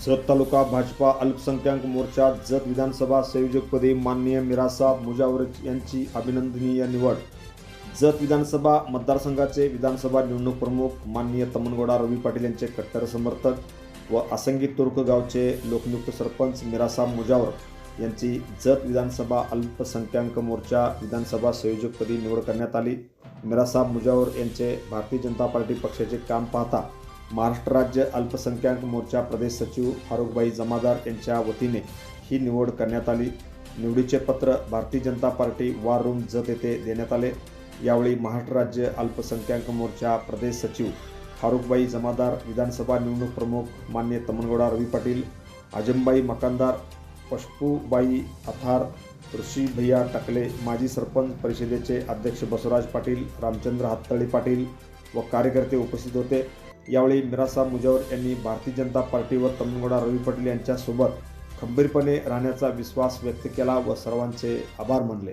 सत तालुका भाजपा अल्पसंख्याक मोर्चा जत विधानसभा संयोजकपदी माननीय मिरासा मुजावर यांची अभिनंदनीय निवड जत विधानसभा मतदारसंघाचे विधानसभा निवडणूक प्रमुख माननीय तमनगौडा रवी पाटील यांचे कट्टर समर्थक व आसंगी तुर्क गावचे लोकनियुक्त सरपंच मिरासा मुजावर यांची जत विधानसभा अल्पसंख्याक मोर्चा विधानसभा संयोजकपदी निवड करण्यात आली मिरासा मुजावर यांचे भारतीय जनता पार्टी पक्षाचे काम पाहता महाराष्ट्र राज्य अल्पसंख्याक मोर्चा प्रदेश सचिव फारुखबाई जमादार यांच्या वतीने ही निवड करण्यात आली. निवडीचे पत्र Bharatiya Janata party war room Jat येथे देण्यात आले. यावेळी महाराष्ट्र राज्य अल्पसंख्याक मोर्चा प्रदेश सचिव फारुखबाई जमादार विधानसभा निवडणूक प्रमुख मान्य तमनगौडा रवी पाटील आजमबाई मकानदार पशपूबाई अथार ऋषी भैया टाकले माजी सरपंच परिषदेचे अध्यक्ष बसवराज पाटील रामचंद्र हाततळी पाटील व कार्यकर्ते उपस्थित होते. यावेळी मिरासा मुजावर यांनी भारतीय जनता पार्टीवर तमनगौडा रवी पाटील यांच्यासोबत खंबीरपणे राहण्याचा विश्वास व्यक्त केला व सर्वांचे आभार मानले.